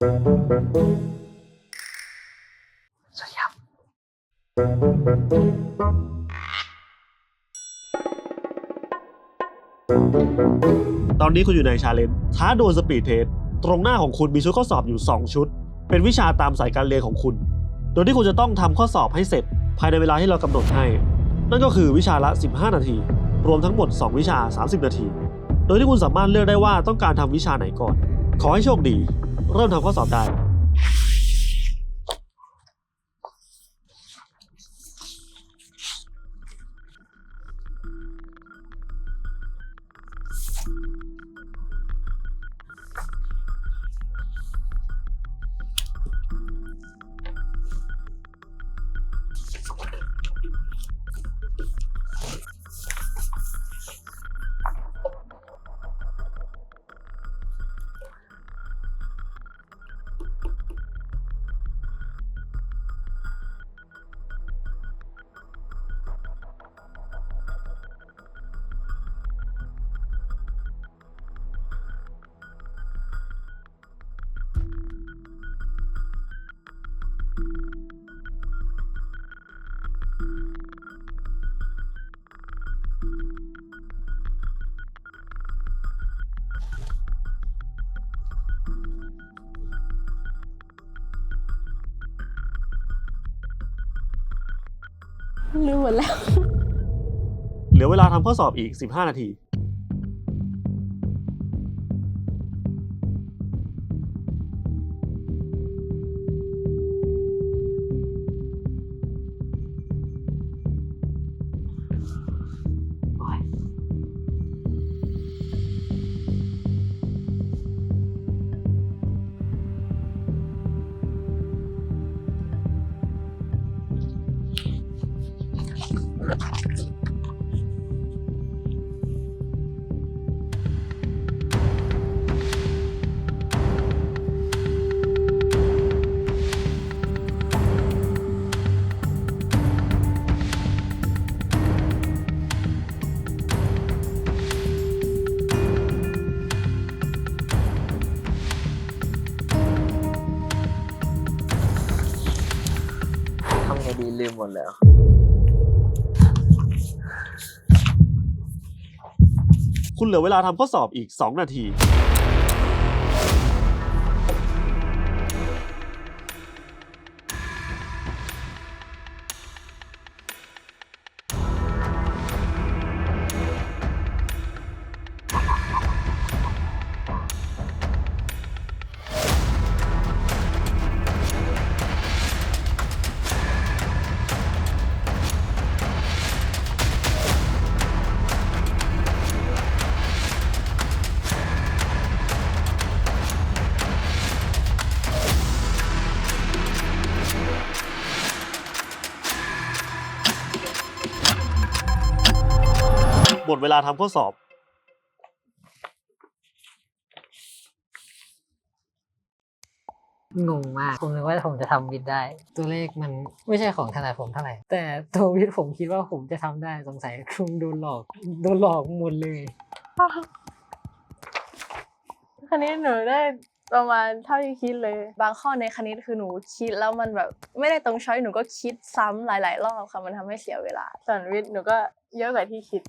สวัสดีครับตอนนี้คุณอยู่ในชาเลนจ์ท้าดวลสปีดเทสตรงหน้าของคุณมีชุดข้อสอบอยู่ 2 ชุด เป็นวิชาตามสายการเรียนของคุณ โดยที่คุณจะต้องทำข้อสอบให้เสร็จ ภายในเวลาที่เรากำหนดให้ นั่นก็คือวิชาละ 15 นาที รวมทั้งหมด 2 วิชา 30 นาที โดยที่คุณสามารถเลือกได้ว่าต้องการทำวิชาไหนก่อน ขอให้โชคดี เริ่มทำข้อสอบได้ ลืมหมดแล้ว เหลือเวลาทำข้อสอบอีก 15 นาที ทำไงดีลืมหมดแล้ว คุณเหลือเวลาทำข้อสอบอีก 2 นาที หมดเวลาทำข้อสอบ งงมาก ผมนึกว่าผมจะทำวิทย์ได้ ตัวเลขมันไม่ใช่ของถนัดผมเท่าไหร่ แต่ตัววิทย์ผมคิดว่าผมจะทำได้สงสัยคงโดนหลอกโดนหลอกหมดเลยคณิตหนูได้ ประมาณเท่าที่คิดเลย บางข้อในคณิตคือหนูคิดแล้วมันแบบไม่ได้ตรงช้อยหนูก็คิดซ้ำหลาย ๆ รอบค่ะมันทำให้เสียเวลาส่วนวิทย์หนูก็เยอะกว่าที่คิด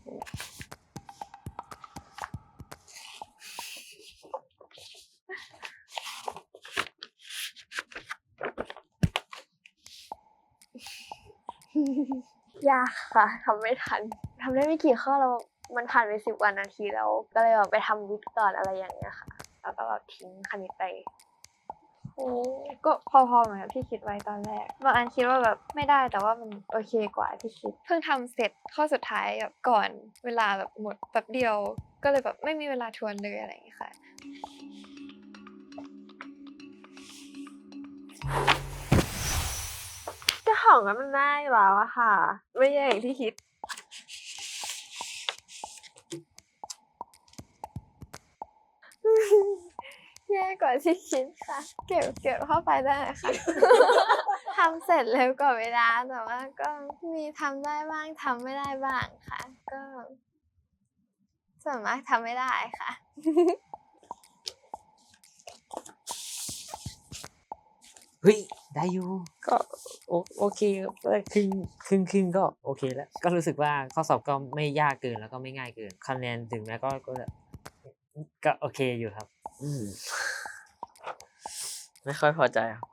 ยากค่ะทำไม่ทันทำได้ไม่กี่ข้อแล้วมันผ่านไปสิบกว่านาทีแล้ว ก็เลยแบบไปทำวิทย์ก่อนอะไรอย่างเงี้ยค่ะ แล้วก็แบบทิ้งคณิตไปโอ้ก็พอๆเหมือนกับที่คิดไว้ตอนแรกบางอันคิดว่าแบบไม่ได้แต่ว่ามันโอเคกว่าที่คิด เพิ่งทำเสร็จข้อสุดท้ายแบบก่อนเวลาแบบหมดแป๊บเดียว ก็เลยแบบไม่มีเวลาทวนเลยอะไรอย่างเงี้ยค่ะเจ้าของก็มันได้อยู่แล้วอะค่ะ ไม่ใช่อย่างที่คิด กว่าที่คิดค่ะ เก็บเก็บเข้าไปได้ค่ะ ทำเสร็จเร็วกว่าเวลาแต่ว่าก็มีทำได้บ้างทำไม่ได้บ้างค่ะ ก็ส่วนมากทำไม่ได้ค่ะ เฮ้ย ได้อยู่ ก็โอโอเคครับเอ้ยครึ่งครึ่งครึ่งก็โอเคแล้ว ก็รู้สึกว่าข้อสอบก็ไม่ยากเกินแล้วก็ไม่ง่ายเกินคะแนนถึงแม้ก็ก็ก็โอเคอยู่ครับ อืม ไม่ค่อยพอใจครับ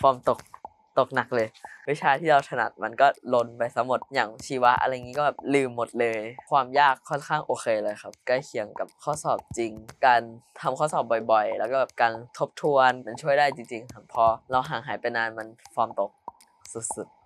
ฟอร์มตกตกหนักเลย วิชาที่เราถนัดมันก็ลนไปซะหมดอย่างชีวะอะไรงี้ก็แบบลืมหมดเลย ความยากค่อนข้างโอเคเลยครับ ใกล้เคียงกับข้อสอบจริง การทำข้อสอบบ่อยๆ แล้วก็แบบการทบทวนมันช่วยได้จริงๆครับพอเราห่างหายไปนานมันฟอร์มตกสุดๆ